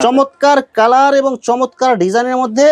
চমৎকার কালার এবং চমৎকার ডিজাইনের মধ্যে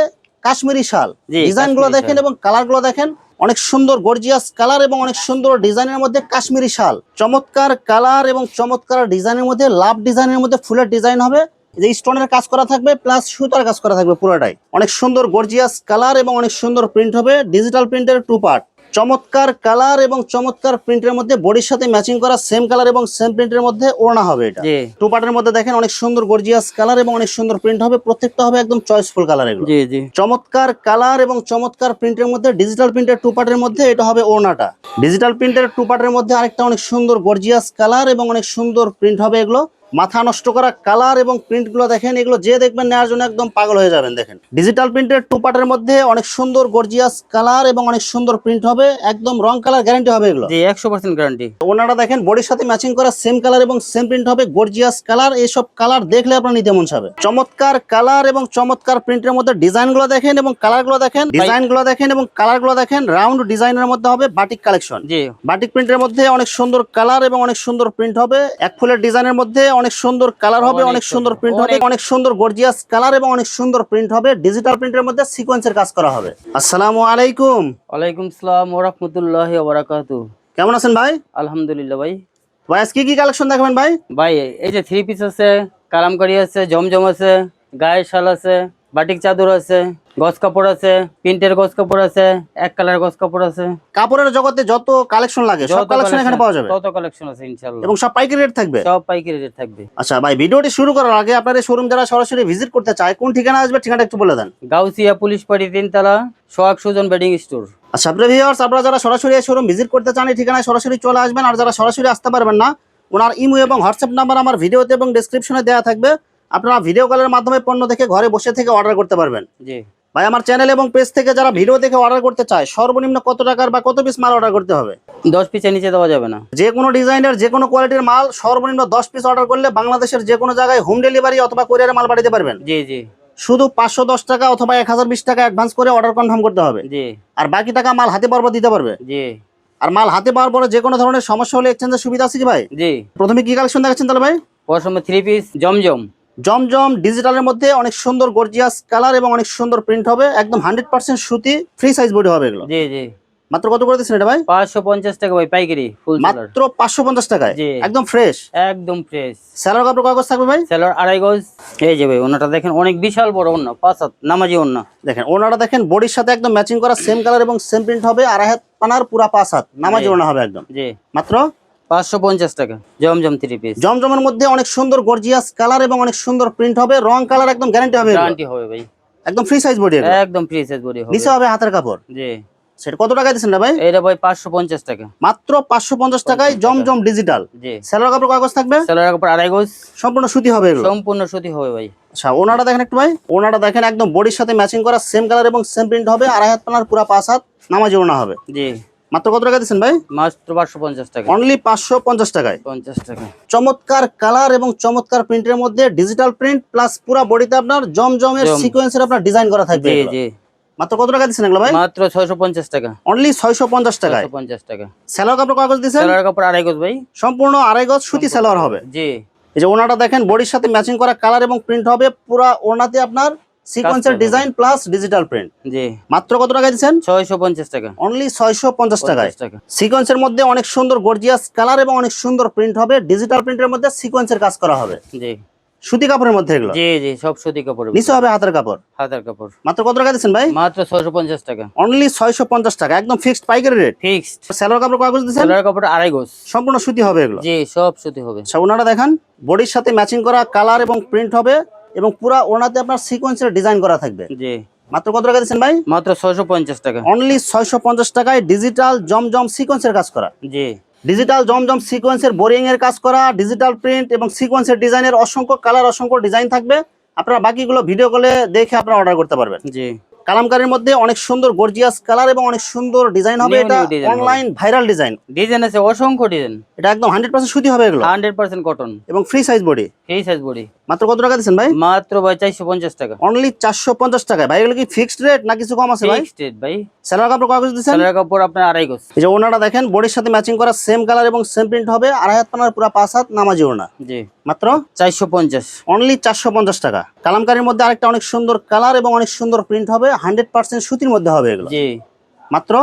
কাশ্মীরি শাল। ডিজাইনগুলো দেখেন এবং কালারগুলো দেখেন অনেক সুন্দর গর্জিয়াস কালার এবং অনেক সুন্দর ডিজাইনের মধ্যে কাশ্মীরি শাল। চমৎকার কালার এবং চমৎকার ডিজাইনের মধ্যে লাভ ডিজাইনের মধ্যে ফুলের ডিজাইন হবে। যে স্টোনের কাজ করা থাকবে প্লাস সুতার কাজ করা থাকবে পুরোটাই। অনেক সুন্দর গর্জিয়াস কালার এবং অনেক সুন্দর প্রিন্ট হবে ডিজিটাল প্রিন্টের টু পার্ট। চমৎকার কালার এবং চমৎকার প্রিন্টের মধ্যে বডির সাথে ম্যাচিং করা সেম কালার এবং সেম প্রিন্টের মধ্যে ওড়না হবে এটা। টু পার্টের মধ্যে দেখেন অনেক সুন্দর গর্জিয়াস কালার এবং অনেক সুন্দর প্রিন্ট হবে প্রত্যেকটা হবে একদম চয়েসফুল কালার এগুলো। জি জি। চমৎকার কালার এবং চমৎকার প্রিন্টের মধ্যে ডিজিটাল প্রিন্টের টু পার্টের মধ্যে এটা হবে ওড়নাটা। ডিজিটাল প্রিন্টের টু পার্টের মধ্যে আরেকটা অনেক সুন্দর গর্জিয়াস কালার এবং অনেক সুন্দর প্রিন্ট হবে এগুলো। মাথা নষ্ট করা কালার এবং প্রিন্টগুলো দেখেন এগুলো যে দেখবেন নেওয়ার জন্য একদম পাগল হয়ে যাবেন দেখেন। ডিজিটাল প্রিন্টের টু পার্টের মধ্যে অনেক সুন্দর গর্জিয়াস কালার এবং অনেক সুন্দর প্রিন্ট হবে একদম রং কালার গ্যারান্টি হবে এগুলো। জি একশো পার্সেন্ট গ্যারান্টি ওনারা দেখেন বডির সাথে ম্যাচিং করা সেম কালার এবং সেম প্রিন্ট হবে গর্জিয়াস কালার এইসব কালার দেখলে আপনার নিতে মন চাবে। চমৎকার কালার এবং চমৎকার প্রিন্টের মধ্যে ডিজাইনগুলো দেখেন এবং কালারগুলো দেখেন ডিজাইনগুলো দেখেন এবং কালারগুলো দেখেন রাউন্ড ডিজাইনের মধ্যে হবে বাটিক কালেকশন জি। বাটিক প্রিন্টের মধ্যে অনেক সুন্দর কালার এবং অনেক সুন্দর প্রিন্ট হবে এক ফুলের ডিজাইনের মধ্যে অনেক সুন্দর কালার হবে অনেক সুন্দর প্রিন্ট হবে অনেক- সুন্দর গর্জিয়াস কালার এবং অনেক সুন্দর প্রিন্ট হবে। ডিজিটাল প্রিন্টের মধ্যে সিকোয়েন্সের কাজ করা হবে। আসসালামু আলাইকুম। ওয়ালাইকুম সালাম ওয়া বারাকাতু কেমন আছেন ভাই? আলহামদুলিল্লাহ ভাই। ভাই আজকে কি কালেকশন দেখাবেন ভাই? ভাই এই যে থ্রি পিস আছে কালামকারি আছে জমজম আছে গায়ে শাল আছে। বাটিক চাদর আছে গস কাপড় আছে প্রিন্টের গস কাপড় আছে এক কালার গস কাপড় আছে। কাপড়ের জগতে যত কালেকশন লাগে সব কালেকশন এখানে পাওয়া যাবে? তত কালেকশন আছে ইনশাআল্লাহ। এবং সব পাইকারি রেট থাকবে? সব পাইকারি রেট থাকবে। আচ্ছা ভাই ভিডিওটি শুরু করার আগে আপনার এই শোরুম যারা সরাসরি ভিজিট করতে চায় কোন ঠিকানা আসবে ঠিকানা একটু বলে দেন। গাউসিয়া পুলিশ পাড়ি তিনতলা সোহাগ সুজন বেডিং স্টোর আচ্ছা প্রিয় ভিউয়ার্স আপনারা যারা সরাসরি এই শোরুম ভিজিট করতে চান এই ঠিকানায় সরাসরি চলে আসবেন আর যারা সরাসরি আসতে পারবেন না ওনার ইমো এবং হোয়াটসঅ্যাপ নাম্বার আমার ভিডিওতে এবং ডেসক্রিপশনে দেওয়া থাকবে। আপনারা ভিডিও কলের মাধ্যমে পণ্য দেখে ঘরে বসে থেকে অর্ডার করতে পারবেন। জি। ভাই আমার চ্যানেল এবং পেজ থেকে যারা ভিডিও দেখে অর্ডার করতে চায় সর্বনিম্ন কত টাকার বা কত পিস মাল অর্ডার করতে হবে? দশ পিসের নিচে দেওয়া যাবে না। যে কোনো ডিজাইনের যে কোনো কোয়ালিটির মাল সর্বনিম্ন দশ পিস অর্ডার করলে বাংলাদেশের যে কোনো জায়গায় হোম ডেলিভারি অথবা কোরিয়ারে মাল পাঠাতে পারবেন। জি জি। শুধু পাঁচশো দশ টাকা অথবা এক হাজার বিশ টাকা অ্যাডভান্স করে অর্ডার কনফার্ম করতে হবে। জি। আর বাকি টাকা মাল হাতে পাওয়ার পর দিতে পারবে। জি। আর মাল হাতে পাওয়ার পরে যে কোনো ধরনের সমস্যা হলে এক্সচেঞ্জের সুবিধা আছে কি ভাই? জি। প্রথমে কি কালেকশন দেখাচ্ছেন তাহলে ভাই? প্রথম থ্রি পিস জমজম। জমজম ডিজিটালের মধ্যে অনেক সুন্দর গর্জিয়াস কালার এবং অনেক সুন্দর প্রিন্ট হবে। একদম হান্ড্রেড পার্সেন্ট সুতি ফ্রি সাইজ বডি হবে এগুলো। জি জি। মাত্র কত করে দিচ্ছেন এটা ভাই? পাঁচশো পঞ্চাশ টাকা ভাই পাইকারি ফুল মাত্র পাঁচশো পঞ্চাশ টাকায়? একদম ফ্রেশ একদম ফ্রেশ স্যালার কাপড় কাগজ থাকবে ভাই? সেলার আড়াই গজ। এই যে ভাই ওনাটা দেখেন অনেক বিশাল বড় অন্য পাঁচ হাত নামাজি অন্য দেখেন ওনারা দেখেন বডির সাথে একদম ম্যাচিং করা সেম কালার এবং সেম প্রিন্ট হবে আড়াই হাত পানার পুরা পাঁচ হাত নামাজি। ওনা হবে একদম। জি। মাত্র পাঁচশো পঞ্চাশ টাকা। জমজম থ্রি পিস জমজমের মধ্যে অনেক সুন্দর গর্জিয়াস কালার এবং অনেক সুন্দর প্রিন্ট হবে। রং কালার একদম গ্যারান্টি হবে গ্যারান্টি হবে ভাই। একদম ফ্রি সাইজ বডি একদম ফ্রি সাইজ বডি হবে। নিচে হবে হাতের কাপড়। জি। সেটা কত টাকা দিচ্ছেন না ভাই? এইটা ভাই পাঁচশো পঞ্চাশ টাকা। মাত্র পাঁচশো পঞ্চাশ টাকায় জমজম ডিজিটাল থাকবে? সেলার কাপড় আড়াই গজ। সম্পূর্ণ সুতি হবে সম্পূর্ণ সুতি হবে ভাই। আচ্ছা ওনাটা দেখেন একটু ভাই। ওনাটা দেখেন একদম বডির সাথে ম্যাচিং করা সেম কালার এবং সেম প্রিন্ট হবে। আড়াই হাত পানার পুরা পাঁচ হাত নামাজি ওনা হবে। জি। মাত্র কত টাকা দিচ্ছেন ভাই? মাত্র পাঁচশো পঞ্চাশ টাকা। অনলি পাঁচশো পঞ্চাশ টাকায়। পঞ্চাশ টাকা। চমৎকার কালার এবং চমৎকার প্রিন্টের মধ্যে ডিজিটাল প্রিন্ট প্লাস পুরা বডিতে আপনার জমজমের সিকোয়েন্সের আপনার ডিজাইন করা থাকবে জি জি। মাত্র কত টাকা দিচ্ছেন এগুলো ভাই? মাত্র ছয়শো পঞ্চাশ টাকা। অনলি ছয়শো পঞ্চাশ টাকায়। পঞ্চাশ টাকা। স্যালোর কাপড় কাগজ দিচ্ছেন? সেলার কাপড় আড়াই গজ ভাই। সম্পূর্ণ আড়াই গজ সুতি সালোয়ার হবে। জি। এই যে ওনাটা দেখেন বডির সাথে ম্যাচিং করা কালার এবং প্রিন্ট হবে পুরা ওনাতে আপনার সিকোয়েন্সের। ডিজাইন প্লাস ডিজিটাল প্রিন্ট জি। মাত্র কত টাকা দিচ্ছেন ছয়শো পঞ্চাশ টাকা। অনলি ছয়শো পঞ্চাশ টাকায়। সিকোয়েন্সের মধ্যে অনেক সুন্দর গর্জিয়াস কালার এবং অনেক সুন্দর প্রিন্ট হবে। ডিজিটাল প্রিন্টের মধ্যে সিকোয়েন্সের কাজ করা হবে। জি। সুতি কাপড়ের মধ্যে এগুলো? জি জি সব সুতি কাপড় নিচে হবে হাতের কাপড়? হাতের কাপড়। মাত্র কত টাকা দিচ্ছেন ভাই? মাত্র ছয়শো পঞ্চাশ টাকা। অনলি ছয়শো পঞ্চাশ টাকা একদম ফিক্সড পাইকারি রেট ফিক্সড স্যালোর কাপড় কাগজ দিচ্ছেন সেলার কাপড় আড়াই গজ। সম্পূর্ণ সুতি হবে এগুলো? জি সব সুতি হবে। আচ্ছা ওনারা দেখান বডির সাথে ম্যাচিং করা কালার এবং প্রিন্ট হবে। এবং পুরো ওনাতে আপনার সিকোয়েন্সের ডিজাইন করা থাকবে। জি। মাত্র কত টাকা দিচ্ছেন ভাই? মাত্র ছয়শো পঞ্চাশ টাকা। অনলি ছয়শো পঞ্চাশ টাকায় ডিজিটাল জমজম সিকোয়েন্সের কাজ করা। জি। ডিজিটাল জমজম সিকোয়েন্সের বোরিং এর কাজ করা ডিজিটাল প্রিন্ট এবং সিকোয়েন্সের ডিজাইনের অসংখ্য কালার অসংখ্য ডিজাইন থাকবে। আপনারা বাকিগুলো ভিডিও কলে দেখে আপনারা অর্ডার করতে পারবেন। জি। কালামকারীর মধ্যে অনেক সুন্দর গর্জিয়াস কালার এবং অনেক সুন্দর ডিজাইন হবে এটা। অনলাইন ভাইরাল ডিজাইন ডিজাইন আছে অসংখ্য ডিজাইন এটা একদম হান্ড্রেড পার্সেন্ট সুতি হবে এগুলো। হান্ড্রেড পার্সেন্ট কটন এবং free size body free size body মাত্র কত টাকা দিচ্ছেন ভাই? মাত্র ভাই চারশো পঞ্চাশ টাকা। অনলি চারশো পঞ্চাশ টাকায় ভাই এগুলো কি ফিক্সড রেট না কিছু কম আছে ভাই? ফিক্সড রেট ভাই। স্যালার কাপড় কাগজ দিচ্ছেন? সেলার কাপড় আপনার আড়াই গজ। এই যে ওনারা দেখেন বডির সাথে ম্যাচিং করা সেম কালার এবং সেম প্রিন্ট হবে। আড়াই হাত পানার পুরা পাঁচ হাত নামাজি ওনা জি। মাত্র চারশো পঞ্চাশ। অনলি চারশো পঞ্চাশ টাকা। কালামকারীর মধ্যে আরেকটা অনেক সুন্দর কালার এবং অনেক সুন্দর প্রিন্ট হবে হান্ড্রেড পার্সেন্ট সুতির মধ্যে হবে এগুলো। জি। মাত্র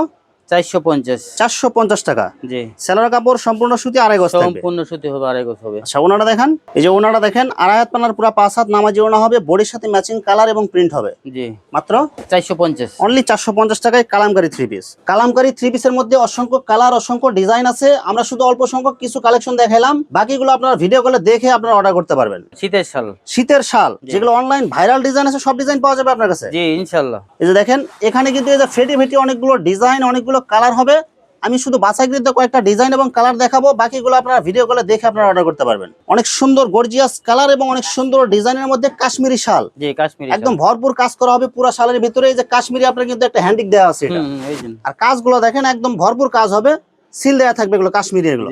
চারশো পঞ্চাশ। চারশো পঞ্চাশ টাকা। জি। সেলার কাপড় সম্পূর্ণ সুতি আড়াই গজ সম্পূর্ণ সুতি হবে আড়াই গজ হবে। আচ্ছা দেখেন। এই যে দেখেন আড়াই হাত পানার পুরো পাঁচ হাত নামাজি ওনা হবে বডির সাথে ম্যাচিং কালার এবং প্রিন্ট হবে। জি। মাত্র? চারশো পঞ্চাশ। অনলি চারশো পঞ্চাশ টাকায় Kalamkari three piece Kalamkari three পিসের মধ্যে অসংখ্য কালার অসংখ্য ডিজাইন আছে। আমরা শুধু অল্প সংখ্যক কিছু কালেকশন দেখাইলাম। বাকিগুলো আপনারা ভিডিও কলে দেখে আপনারা অর্ডার করতে পারবেন। শীতের শাল। শীতের শাল। যেগুলো অনলাইন ভাইরাল ডিজাইন আছে সব ডিজাইন পাওয়া যাবে আপনার কাছে। জি ইনশাল্লাহ। এই যে দেখেন এখানে কিন্তু এই যে ফেটি ফেটি অনেকগুলো ডিজাইন অনেকগুলো কালার হবে। আমি শুধু বাছাইকৃত কয়েকটা ডিজাইন এবং কালার দেখাবো। বাকিগুলো আপনারা ভিডিও কলে দেখে আপনারা অর্ডার করতে পারবেন। অনেক সুন্দর গর্জিয়াস কালার এবং অনেক সুন্দর ডিজাইনের মধ্যে কাশ্মীরি শাল। জি কাশ্মীরি একদম ভরপুর কাজ করা হবে পুরো শালের ভিতরে। এই যে কাশ্মীরি আপনার কিন্তু একটা হ্যান্ডিক দেওয়া আছে এটা। আর কাজগুলো দেখেন একদম ভরপুর কাজ হবে। সিল দেওয়া থাকবে এগুলো কাশ্মীরি এগুলো।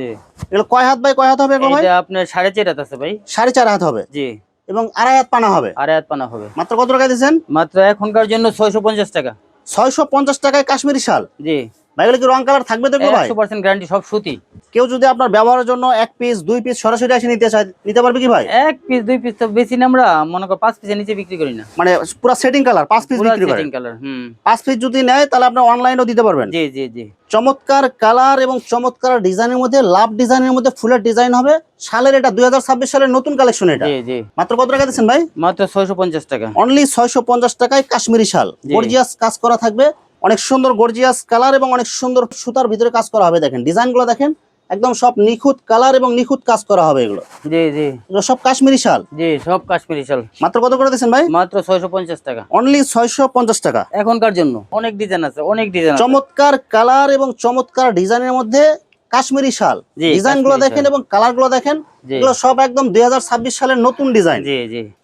এগুলো কয় হাত বাই কয় হাত হবে এগুলো ভাই? এটা আপনার সাড়ে চার হাত আছে ভাই। সাড়ে চার হাত হবে। জি। এবং আড়াই হাত পানা হবে। আড়াই হাত পানা হবে। মাত্র কত টাকা দিচ্ছেন মাত্র এখনকার জন্য ছয়শো পঞ্চাশ টাকা। ছয়শো পঞ্চাশ টাকায় কাশ্মীরি শাল। জি। ভাই এগুলো কি রং কালার থাকবে তো ভাই? একশো পার্সেন্ট গ্যারান্টি সব সুতি। কেউ যদি আপনার ব্যবহারের জন্য এক পিস দুই পিস সরাসরি এসে নিতে চায় নিতে পারবে কি ভাই? এক পিস দুই পিস তো বেশি না আমরা মনে কর পাঁচ পিসের নিচে বিক্রি করি না। মানে পুরো সেটিং কালার পাঁচ পিস বিক্রি করে। সেটিং কালার হুম। পাঁচ পিস যদি নেয় তাহলে আপনি অনলাইনেও দিতে পারবেন। জি জি জি। চমৎকার কালার এবং চমৎকার ডিজাইনের মধ্যে লাভ ডিজাইনের মধ্যে ফুলের ডিজাইন হবে। সালের এটা দুই হাজার ছাব্বিশ সালের নতুন কালেকশন এটা। জি জি। মাত্র কত টাকা দিচ্ছেন ভাই? মাত্র ছয়শো পঞ্চাশ টাকা। অনলি ছয়শো পঞ্চাশ টাকায় কাশ্মীরি শাল। গর্জিয়াস কাজ করা থাকবে। অনেক সুন্দর গর্জিয়াস কালার এবং অনেক সুন্দর সুতার ভিতরে কাজ করা হবে দেখেন। ডিজাইনগুলো দেখেন একদম সব নিখুঁত কালার এবং নিখুঁত কাজ করা হবে এগুলো। জি জি। সব কাশ্মীরি শাল? জি সব কাশ্মীরি শাল। মাত্র কত করে দিচ্ছেন ভাই? মাত্র ছয়শো পঞ্চাশ টাকা। অনলি ছয়শো পঞ্চাশ টাকা। এখনকার জন্য। অনেক ডিজাইন আছে অনেক ডিজাইন চমৎকার কালার এবং চমৎকার ডিজাইনের মধ্যে কাশ্মীরি শাল। ডিজাইনগুলো দেখেন এবং কালারগুলো দেখেন এগুলো সব একদম দুই হাজার ছাব্বিশ সালের নতুন ডিজাইন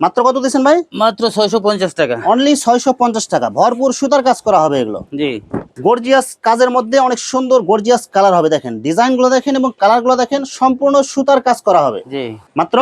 মাত্র কত দিচ্ছেন ভাই? মাত্র ছয়শো পঞ্চাশ টাকা। অনলি ছয়শো পঞ্চাশ টাকা। ভরপুর সুতার কাজ করা হবে এগুলো। জি। গর্জিয়াস কাজের মধ্যে অনেক সুন্দর গর্জিয়াস কালার হবে দেখেন। ডিজাইনগুলো দেখেন এবং কালারগুলো দেখেন সম্পূর্ণ সুতার কাজ করা হবে। মাত্র?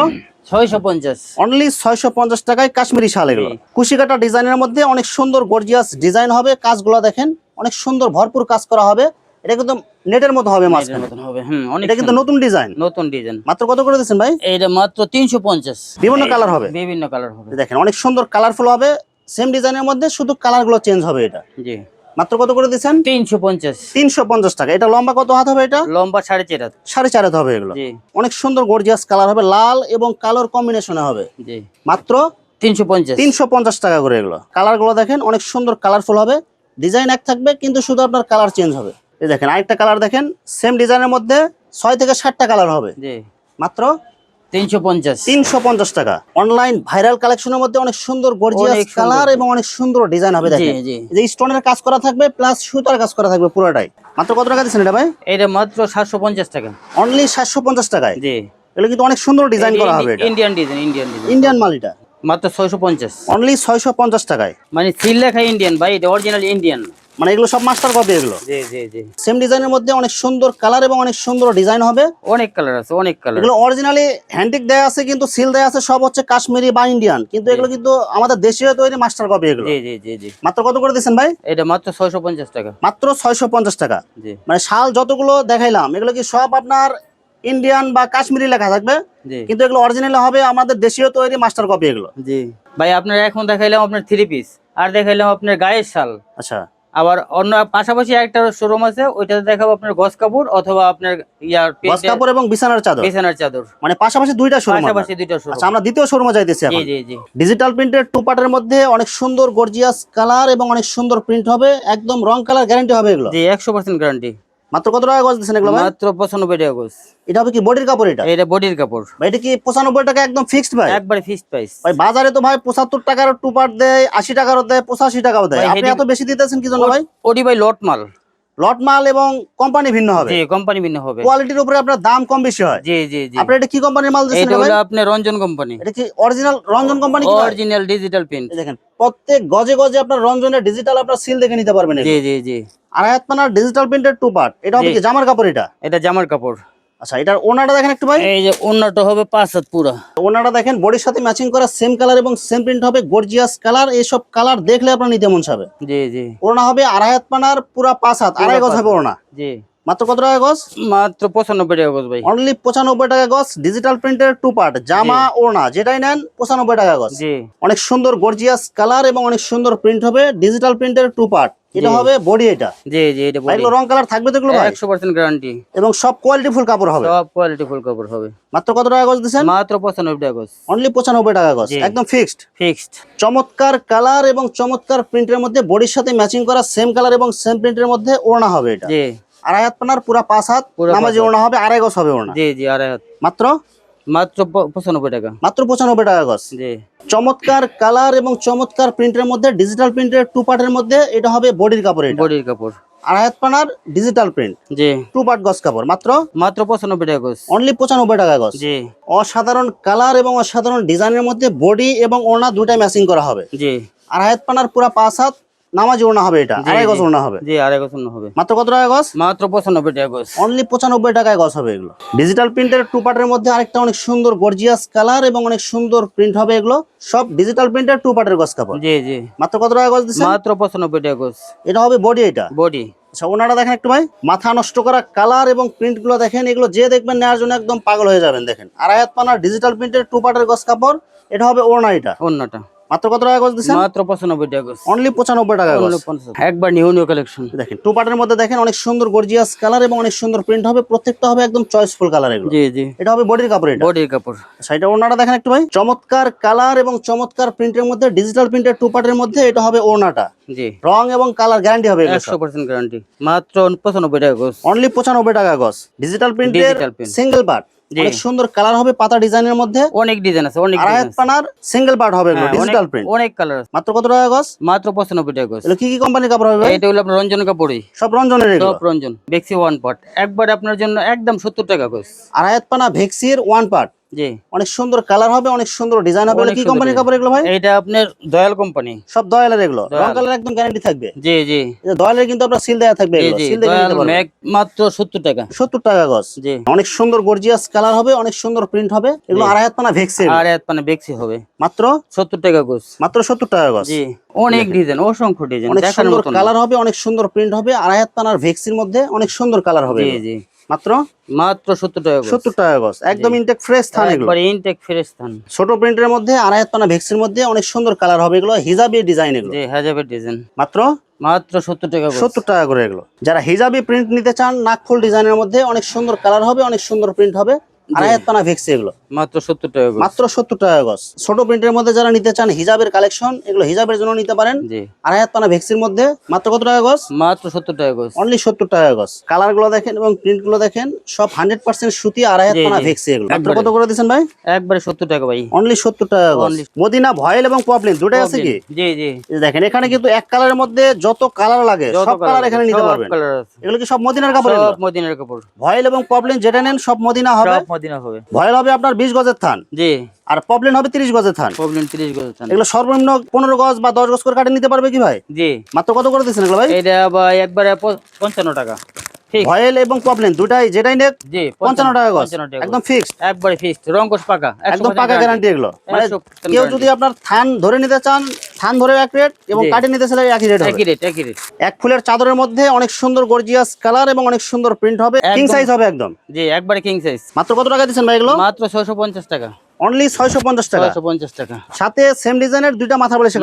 ছয়শো পঞ্চাশ। অনলি ছয়শো পঞ্চাশ টাকায় কাশ্মীরি শাল এগুলো। কুশিকাটা ডিজাইনের মধ্যে অনেক সুন্দর গর্জিয়াস ডিজাইন হবে। কাজগুলো দেখেন অনেক সুন্দর ভরপুর কাজ করা হবে। এটা কিন্তু নেটের মতো হবে মাঝখানে। মতন হবে হুম এটা কিন্তু নতুন ডিজাইন নতুন ডিজাইন মাত্র কত করে দিচ্ছেন ভাই? এইটা মাত্র তিনশো পঞ্চাশ। বিভিন্ন কালার হবে। বিভিন্ন কালার হবে। দেখেন অনেক সুন্দর কালারফুল হবে। সেম ডিজাইনের মধ্যে শুধু কালারগুলো চেঞ্জ হবে এটা। জি। মাত্র কত করে দিচ্ছেন? তিনশো পঞ্চাশ। তিনশো পঞ্চাশ টাকা। এটা লম্বা কত হাত হবে এটা? লম্বা সাড়ে চার হাত। সাড়ে চার হাত হবে এগুলো। জি। অনেক সুন্দর গর্জিয়াস কালার হবে লাল এবং কালোর কম্বিনেশনে হবে। জি। মাত্র তিনশো পঞ্চাশ। তিনশো পঞ্চাশ টাকা করে এগুলো। কালারগুলো দেখেন অনেক সুন্দর কালারফুল হবে। ডিজাইন এক থাকবে কিন্তু শুধু আপনার কালার চেঞ্জ হবে। এই দেখেন আরেকটা কালার দেখেন সেম ডিজাইনের মধ্যে ছয় থেকে ষাটটা কালার হবে। মাত্র তিনশো পঞ্চাশ। তিনশো পঞ্চাশ টাকা। অনলাইন ভাইরাল কালেকশনের মধ্যে অনেক সুন্দর গর্জিয়াস কালার এবং অনেক সুন্দর ডিজাইন হবে দেখেন। যে স্টোনের কাজ করা থাকবে প্লাস সুতার কাজ করা থাকবে পুরোটাই। মাত্র কত টাকা দিচ্ছেন এটা ভাই? এটা মাত্র সাতশো পঞ্চাশ টাকা। অনলি সাতশো পঞ্চাশ টাকায়? জি। এগুলো কিন্তু অনেক সুন্দর ডিজাইন করা হবে Indian design Indian design Indian মাল এটা। মাত্র ছয়শো পঞ্চাশ। অনলি ছয়শো পঞ্চাশ টাকায়। মানে সিল লেখা ইন্ডিয়ান ভাই এটা অরিজিনাল ইন্ডিয়ান মানে এগুলো সব মাস্টার কপি এগুলো। জি জি জি। সেম ডিজাইনের মধ্যে অনেক সুন্দর কালার এবং অনেক সুন্দর ডিজাইন হবে। অনেক কালার আছে অনেক কালার এগুলো অরিজিনালি হ্যান্ডিক দেয়া আছে কিন্তু সিল দেয়া আছে সব হচ্ছে কাশ্মীরি বা ইন্ডিয়ান কিন্তু এগুলো কিন্তু আমাদের দেশীয় তৈরি মাস্টার কপি এগুলো। জি জি জি জি। মাত্র কত করে দিচ্ছেন ভাই? এটা মাত্র ছয়শো পঞ্চাশ টাকা। মাত্র ছয়শো পঞ্চাশ টাকা। জি। মানে শাল যতগুলো দেখাইলাম এগুলো কি সব আপনার ইন্ডিয়ান বা কাশ্মীরি লেখা থাকবে? কিন্তু এগুলো অরিজিনাল হবে আমাদের দেশীয় তৈরি মাস্টার কপি এগুলো। জি। ভাই আপনার এখন দেখাইলাম আপনার থ্রি পিস আর দেখাইলাম আপনার গায়ের শাল। আচ্ছা। আবার অন্য পাশাপাশি একটা শোরুম আছে ওইটাতে দেখাবো আপনার গস কাপড় অথবা আপনার ইয়ার গস কাপড় এবং বিছানার চাদর। বিছানার চাদর। মানে পাশাপাশি দুইটা শোরুম পাশাপাশি দুইটা শোরুম আচ্ছা আমরা দ্বিতীয় শোরুমে যাইতেছি জি এখন। জি জি। ডিজিটাল প্রিন্টের টু পার্টের মধ্যে অনেক সুন্দর গর্জিয়াস কালার এবং অনেক সুন্দর প্রিন্ট হবে। একদম রং কালার গ্যারান্টি হবে এগুলো। জি একশো পার্সেন্ট গ্যারান্টি মাত্র কত টাকা গজ দিচ্ছেন এগুলো মাত্র পঁচানব্বই টাকা গোস এটা হবে কি বডির কাপড় এটা? এটা বডির কাপড়। ভাই এটা কি পঁচানব্বই টাকা একদম ফিক্সড ভাই? একবারে ফিক্সড প্রাইস ভাই বাজারে তো ভাই পঁচাত্তর টাকার টু পার্ট দেয় আশি টাকারও দেয় পঁচাশি টাকাও দেয়। আপনি এত বেশি দিতেছেন কি জন্য ভাই? ওডি ভাই লট মাল। লট মাল এবং কোম্পানি ভিন্ন হবে। জি কোম্পানি ভিন্ন হবে। কোয়ালিটির উপরে আপনার দাম কম বেশি হয়। জি জি জি। আপনি এটা কি কোম্পানির মাল দিচ্ছেন এটা ভাই? হলো আপনার রঞ্জন কোম্পানি এটা কি অরিজিনাল রঞ্জন কোম্পানি কি? অরিজিনাল ডিজিটাল প্রিন্ট দেখেন প্রত্যেক গজে গজে আপনার রঞ্জনের ডিজিটাল আপনার সিল দেখে নিতে পারবেন জি জি জি। আড়াই হাত পানার ডিজিটাল প্রিন্টের টু পার্ট এটা হবে কি জামার কাপড় এটা? এটা জামার কাপড়। আচ্ছা এটার ওনাটা দেখেন একটু ভাই। এই যে অন্যটা হবে পাঁচ হাত পুরা। ওনাটা দেখেন বডির সাথে ম্যাচিং করা সেম কালার এবং সেম প্রিন্ট হবে গর্জিয়াস কালার এইসব কালার দেখলে আপনার নিতে মন চাবে। জি জি। ওনা হবে আড়াই হাত পানার পুরা পাঁচ হাত আড়াই গজ হবে ওনা জি। মাত্র কত টাকা গজ? মাত্র পঁচানব্বই টাকা গজ ভাই। অনলি পঁচানব্বই টাকা গজ ডিজিটাল প্রিন্টের টু পার্ট জামা ওড়না যেটাই নেন পঁচানব্বই টাকা গজ। জি। অনেক সুন্দর গর্জিয়াস কালার এবং অনেক সুন্দর প্রিন্ট হবে ডিজিটাল প্রিন্টের টু পার্ট এটা হবে বডি এটা। জি জি এটা ভাই, এগুলো রং কালার থাকবে তো এগুলো ভাই? একশো পার্সেন্ট গ্যারান্টি এবং সব কোয়ালিটি ফুল কাপড় হবে? সব কোয়ালিটি ফুল কাপড় হবে। মাত্র কত টাকা গজ দিচ্ছেন? মাত্র পঁচানব্বই টাকা গজ। অনলি পঁচানব্বই টাকা গজ একদম ফিক্সড ফিক্সড চমৎকার কালার এবং চমৎকার প্রিন্টের মধ্যে বডির সাথে ম্যাচিং করা সেম কালার এবং সেম প্রিন্টের মধ্যে ওড়না হবে এটা। জি। আড়াই হাত পানার পুরা পাঁচ হাত নামাজি ওড়না হবে আড়াই গজ হবে ওড়না। জি জি আড়াই হাত। মাত্র মাত্র পঁচানব্বই টাকা। মাত্র পঁচানব্বই টাকা গজ। জি। চমৎকার কালার এবং চমৎকার প্রিন্টের মধ্যে ডিজিটাল প্রিন্টের টু পার্টের মধ্যে এটা হবে বডির কাপড় বডির কাপড়। পানার ডিজিটাল প্রিন্ট জি। টু পার্ট গজ কাপড় মাত্র? মাত্র পঁচানব্বই টাকা গজ। অনলি পঁচানব্বই টাকা গজ। জি। অসাধারণ কালার এবং অসাধারণ ডিজাইনের মধ্যে বডি এবং ওড়না দুটাই ম্যাচিং করা হবে। জি। আড়াই হাত পানার পুরা পাঁচ হাত নামাজি ওড়না হবে এটা আড়াই গজ ওড়না হবে। জি আড়াই গজ অন্য হবে। মাত্র কত টাকা গজ? মাত্র পঁচানব্বই টাকা গজ। অনলি পঁচানব্বই টাকায় গজ হবে এগুলো। ডিজিটাল প্রিন্টের টু পার্টের মধ্যে আরেকটা অনেক সুন্দর গর্জিয়াস কালার এবং অনেক সুন্দর প্রিন্ট হবে এগুলো। সব ডিজিটাল প্রিন্টের টু পার্টের গজ কাপড়। জি জি। মাত্র কত টাকা গজ দিচ্ছেন? মাত্র পঁচানব্বই টাকা গজ। এটা হবে বডি এটা? বডি আচ্ছা ওনারা দেখেন একটু ভাই মাথা নষ্ট করা কালার এবং প্রিন্টগুলো দেখেন এগুলো যে দেখবেন নেওয়ার জন্য একদম পাগল হয়ে যাবেন দেখেন। আড়াই হাত পানার ডিজিটাল প্রিন্টের টু পার্টের গজ কাপড় এটা হবে ওড়না এটা অন্যটা মাত্র কত টাকা গজ দিচ্ছেন? মাত্র পঁচানব্বই টাকা গজ অনলি পঁচানব্বই টাকা গজ একবার নিউ নিউ কালেকশন দেখেন। টু পার্টের মধ্যে দেখেন অনেক সুন্দর গর্জিয়াস কালার এবং অনেক সুন্দর প্রিন্ট হবে। প্রত্যেকটা হবে একদম চয়েসফুল কালার এগুলো। জি জি। এটা হবে বডির কাপড় এটা। বডির কাপড়। সাইডে ওড়নাটা দেখেন একটু ভাই। চমৎকার কালার এবং চমৎকার প্রিন্টের মধ্যে ডিজিটাল প্রিন্টের টু পার্টের মধ্যে এটা হবে ওড়নাটা। জি। রং এবং কালার গ্যারান্টি হবে একশো পার্সেন্ট গ্যারান্টি মাত্র পঁচানব্বই টাকা গজ অনলি পঁচানব্বই টাকা গজ ডিজিটাল প্রিন্টের সিঙ্গেল পার্ট। অনেক সুন্দর কালার হবে পাতা ডিজাইনের মধ্যে। অনেক ডিজাইন আছে অনেক আড়াই পানার সিঙ্গেল পার্ট হবে হ্যাঁ, ডিজিটাল প্রিন্ট অনেক কালার আছে। মাত্র কত টাকা গজ? মাত্র পঁচানব্বই টাকা গজ। এগুলো কি কি কোম্পানির কাপড় হবে এটা হলো আপনার রঞ্জন কাপড়ই সব রঞ্জনের এগুলো? সব রঞ্জন ভেক্সি ওয়ান পার্ট একবার আপনার জন্য একদম সত্তর টাকা গজ। আড়াই পানা ভেক্সির ওয়ান পার্ট জি। অনেক সুন্দর কালার হবে অনেক সুন্দর ডিজাইন হবে। কি কোম্পানির কাপড় এগুলো ভাই? এইটা আপনার দয়াল কোম্পানি সব দয়ালের এগুলো। রং কালার একদম গ্যারান্টি থাকবে। জি জি। দয়ালের কিন্তু আপনার সিল দেওয়া থাকবে এগুলো। সিল পারবেন। ম্যাক মাত্র সত্তর টাকা। সত্তর টাকা গজ। জি। অনেক সুন্দর গর্জিয়াস কালার হবে অনেক সুন্দর প্রিন্ট হবে। এগুলো। আড়াই হাত পানা ভেক্সি। আর এক মানে বেক্সি হবে। মাত্র? সত্তর টাকা গজ। মাত্র সত্তর টাকা গজ। জি। অনেক ডিজাইন অসংখ্য ডিজাইন অনেক দেখার সুন্দর কালার হবে অনেক সুন্দর প্রিন্ট হবে। আড়াই হাত পানার ভেক্সির মধ্যে অনেক সুন্দর কালার হবে জি জি। মাত্র? মাত্র সত্তর টাকা সত্তর টাকা গজ একদম ইনটেক ফ্রেশ থান এগুলো। ইনটেক ফ্রেশ থান। ছোট প্রিন্টের মধ্যে আড়াই পানা ভেক্সির মধ্যে অনেক সুন্দর কালার হবে এগুলো। হিজাবি ডিজাইন এগুলো। হিজাবের ডিজাইন মাত্র? মাত্র সত্তর টাকা সত্তর টাকা করে এগুলো। যারা হিজাবি প্রিন্ট নিতে চান নাকফুল ডিজাইনের মধ্যে অনেক সুন্দর কালার হবে অনেক সুন্দর প্রিন্ট হবে। আড়াই ভেক্সি এগুলো। মাত্র সত্তর টাকা মাত্র সত্তর টাকা গজ। ছোট প্রিন্টের মধ্যে যারা নিতে চান হিজাবের কালেকশন এগুলো হিজাবের জন্য নিতে পারেন। আড়াই ভেক্সির মধ্যে মাত্র কত টাকা গজ? মাত্র সত্তর টাকা গজ। অনলি সত্তর টাকা গজ। কালারগুলো দেখেন এবং প্রিন্টগুলো দেখেন সব হান্ড্রেড পার্সেন্ট সুতি আড়াই। ভেক্সি এগুলো। মাত্র কত করে দিচ্ছেন ভাই? একবারে সত্তর টাকা ভাই। অনলি সত্তর টাকা গজ। মদিনা ভয়েল এবং পপলিন দুটাই আছে কি? জি জি। দেখেন এখানে কিন্তু এক কালারের মধ্যে যত কালার লাগে সব কালার এখানে নিতে পারবেন। এগুলো কি সব মদিনার কাপড় সব মদিনার কাপড়। ভয়েল এবং পপলিন যেটা নেন সব মদিনা হবে। মদিনা হবে। ভয়েল হবে আপনার বিশ গজের থান। জি। আর প্রবলেম হবে তিরিশ গজের থান। প্রবলেম তিরিশ গজের থান। এগুলো সর্বনিম্ন পনেরো গজ বা দশ গজ করে কাটে নিতে পারবে কি ভাই? জি। মাত্র কত করে দিচ্ছেন এগুলো ভাই? এটা একবারে পঞ্চান্ন টাকা। ভয়েল এবং পপলিন দুটাই যেটাই নেক জি পঞ্চান্ন টাকা গজ একদম ফিক্সড একবারে ফিক্সড রঙ্কশ পাকা একদম পাকা গ্যারান্টি এগুলো। মানে কেউ যদি আপনার থান ধরে নিতে চান থান ধরে এক রেট এবং কাটে নিতে চাইলে একই রেট হবে। একই রেট একই রেট এক ফুলের চাদরের মধ্যে অনেক সুন্দর গর্জিয়াস কালার এবং অনেক সুন্দর প্রিন্ট হবে। কিং সাইজ হবে একদম। জি একবারে কিং সাইজ মাত্র কত টাকা দিচ্ছেন ভাই এগুলো? মাত্র ছয়শো পঞ্চাশ টাকা। অনলি ছয়শো পঞ্চাশ টাকা। ছয়শো পঞ্চাশ টাকা। সাথে সেম ডিজাইনের দুইটা মাথা বালিশ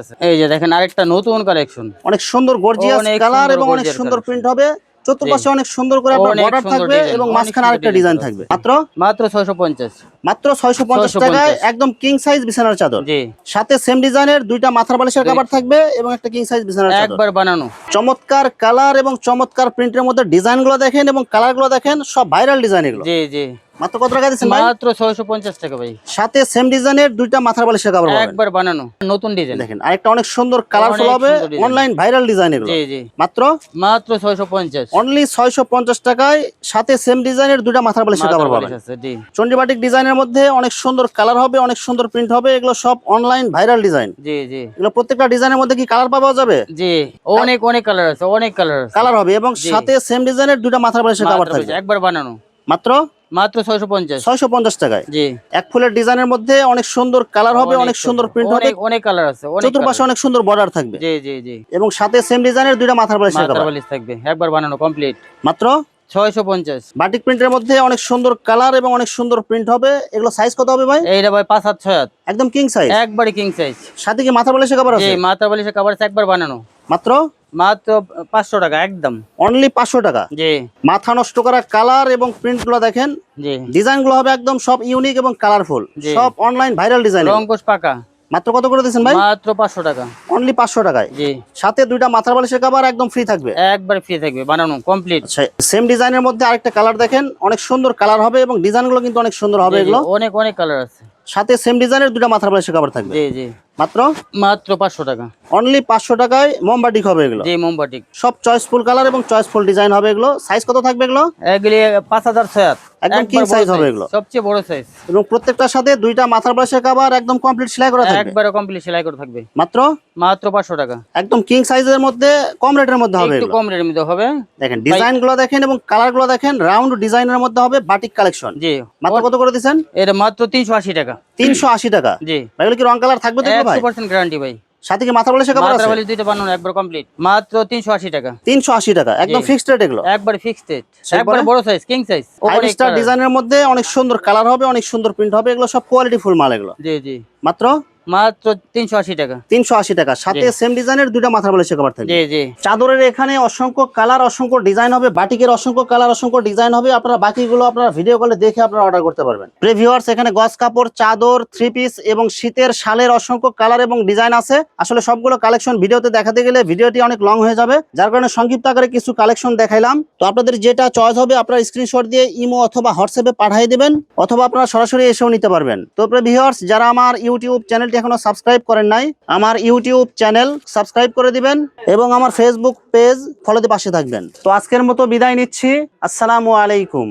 আছে। এই যে দেখেন আরেকটা নতুন কালেকশন অনেক সুন্দর গর্জিয়াস কালার এবং অনেক সুন্দর প্রিন্ট হবে। চতুর্পাশে অনেক সুন্দর করে আপনার বর্ডার থাকবে এবং মাঝখানে আরেকটা ডিজাইন থাকবে। মাত্র মাত্র ছয়শো পঞ্চাশ। মাত্র ছয়শো পঞ্চাশ 650 টাকায় একদম কিং সাইজ বিছানার চাদর। জি। সাথে সেম ডিজাইনের দুইটা মাথার বালিশের কাপড় থাকবে এবং একটা কিং সাইজ বিছানার চাদর। একবার বানানো। চমৎকার কালার এবং চমৎকার প্রিন্টের মধ্যে ডিজাইনগুলো দেখেন এবং কালারগুলো দেখেন সব ভাইরাল ডিজাইন এগুলো। জি জি। মাত্র কত টাকা দিচ্ছেন ভাই? মাত্র ছয়শো পঞ্চাশ টাকা ভাই। সাথে সেম ডিজাইনের দুইটা মাথার বালিশের কাপড় পাবেন। একবার বানানো নতুন ডিজাইন দেখেন আরেকটা অনেক সুন্দর কালারফুল হবে অনলাইন ভাইরাল ডিজাইন এগুলো। জি জি। মাত্র? মাত্র ছয়শো পঞ্চাশ। অনলি ছয়শো পঞ্চাশ টাকায় সাথে সেম ডিজাইনের দুইটা মাথার বালিশের কাপড় পাবেন জি। চন্ডিবাটিক ডিজাইনের মধ্যে অনেক সুন্দর কালার হবে অনেক সুন্দর প্রিন্ট হবে এগুলো সব অনলাইন ভাইরাল ডিজাইন জি জি। এগুলো প্রত্যেকটা ডিজাইনের মধ্যে কি কালার পাওয়া যাবে? জি অনেক অনেক কালার আছে অনেক কালার কালার হবে এবং সাথে সেম ডিজাইনের দুইটা মাথার বালিশের মাত্র থাকবে। একবার বানানো। মাত্র? মাত্র ছয়শো পঞ্চাশ। ছয়শো পঞ্চাশ টাকায়। জি। এক ফুলের ডিজাইনের মধ্যে অনেক সুন্দর কালার হবে অনেক সুন্দর। প্রিন্ট হবে অনেক কালার আছে চতুর্পাশে অনেক সুন্দর বর্ডার থাকবে। জি জি জি। এবং সাথে সেম ডিজাইনের দুইটা মাথার মাথার বালিশ থাকবে একবার বানানো কমপ্লিট মাত্র? ছয়শো পঞ্চাশ। বাটিক প্রিন্টের মধ্যে অনেক সুন্দর কালার এবং অনেক সুন্দর প্রিন্ট হবে। এগুলো সাইজ কত হবে ভাই? এইটা ভাই পাঁচ হাত ছয় হাত। একদম কিং সাইজ একবারে কিং সাইজ সাথে কি মাথার বালিশের কাভার জি আছে? মাথার বালিশের কাভার একবার বানানো। মাত্র? মাত্র পাঁচশো টাকা একদম। অনলি পাঁচশো টাকা। জি। মাথা নষ্ট করা কালার এবং প্রিন্টগুলো দেখেন। জি। ডিজাইনগুলো হবে একদম সব ইউনিক এবং কালারফুল সব অনলাইন ভাইরাল ডিজাইন রঙ্কশ পাকা। মাত্র কত করে দিয়েছেন ভাই? মাত্র পাঁচশো টাকা। অনলি পাঁচশো টাকায়। জি। সাথে দুইটা মাথার বালিশের কাভার একদম ফ্রি থাকবে। একবার ফ্রি থাকবে বানানো কমপ্লিট সেম ডিজাইনের মধ্যে আরেকটা কালার দেখেন। অনেক সুন্দর কালার হবে এবং ডিজাইনগুলো কিন্তু অনেক সুন্দর হবে এগুলো। অনেক অনেক কালার আছে। সাথে সেম ডিজাইনের দুইটা মাথার বালিশের কাভার থাকবে। জি জি। মাত্র? মাত্র পাঁচশো টাকা। অনলি পাঁচশো টাকায় মোমবাটিক হবে এগুলো? জি মোমবাটিক সব চয়েসফুল কালার এবং চয়েসফুল ডিজাইন হবে এগুলো? সাইজ কত থাকবে এগুলো? এগুলি পাঁচ হাজার ছয় একদম বড় size হবে এগুলো। সবচেয়ে বড় সাইজ এবং প্রত্যেকটার সাথে দুইটা মাথার বালিশের কাভার একদম কমপ্লিট সেলাই করা থাকবে? একবারে কমপ্লিট সেলাই করে থাকবে। মাত্র? মাত্র পাঁচশো টাকা। একদম কিং সাইজের মধ্যে কম রেটের মধ্যে হবে একটু কম রেটের মধ্যে হবে। দেখেন ডিজাইনগুলো দেখেন এবং কালারগুলো দেখেন রাউন্ড ডিজাইনের মধ্যে হবে বাটিক কালেকশন জি। মাত্র কত করে দিচ্ছেন? এটা মাত্র তিনশো আশি টাকা। তিনশো আশি টাকা। জি। এগুলো কি রং কালার থাকবে তো ভাই? পার্সেন্ট গ্যারান্টি ভাই। সাথে কি মাথা বলে কাভার মাত্রা আছে? বালিশ দুইটা বানানো একবার কমপ্লিট মাত্র তিনশো আশি টাকা। তিনশো আশি টাকা একদম ফিক্সড রেট এগুলো। একবার ফিক্সড রেট একবার বড় size king size five star ডিজাইনের মধ্যে অনেক সুন্দর কালার হবে অনেক সুন্দর প্রিন্ট হবে এগুলো সব কোয়ালিটি ফুল মাল এগুলো। জি জি। মাত্র মাত্র তিনশো আশি টাকা। তিনশো আশি টাকা। সাথে সেম ডিজাইনের দুইটা মাথার বালিশের কাভার থাকবে। জি জি। চাদরের এখানে অসংখ্য কালার অসংখ্য ডিজাইন হবে। বাটিকের অসংখ্য কালার অসংখ্য ডিজাইন হবে। আপনারা বাকিগুলো আপনারা ভিডিও কলে দেখে আপনারা অর্ডার করতে পারবেন। প্রিভিউয়ার্স এখানে গস কাপড় চাদর থ্রি পিস এবং শীতের শালের অসংখ্য কালার এবং ডিজাইন আছে। আসলে সবগুলো কালেকশন ভিডিওতে দেখাতে গেলে ভিডিওটি অনেক লং হয়ে যাবে। যার কারণে সংক্ষিপ্ত আকারে কিছু কালেকশন দেখাইলাম। তো আপনাদের যেটা চয়েস হবে আপনারা স্ক্রিনশট দিয়ে ইমো অথবা হোয়াটসঅ্যাপে পাঠিয়ে দেবেন অথবা আপনারা সরাসরি এসেও নিতে পারবেন। তো ভিউয়ার্স যারা আমার ইউটিউব চ্যানেলটি এখনও সাবস্ক্রাইব করেন নাই, আমার ইউটিউব চ্যানেল সাবস্ক্রাইব করে দিবেন এবং আমার ফেসবুক পেজ ফলোতে পাশে থাকবেন। তো আজকের মতো বিদায় নিচ্ছি, আসসালামু আলাইকুম।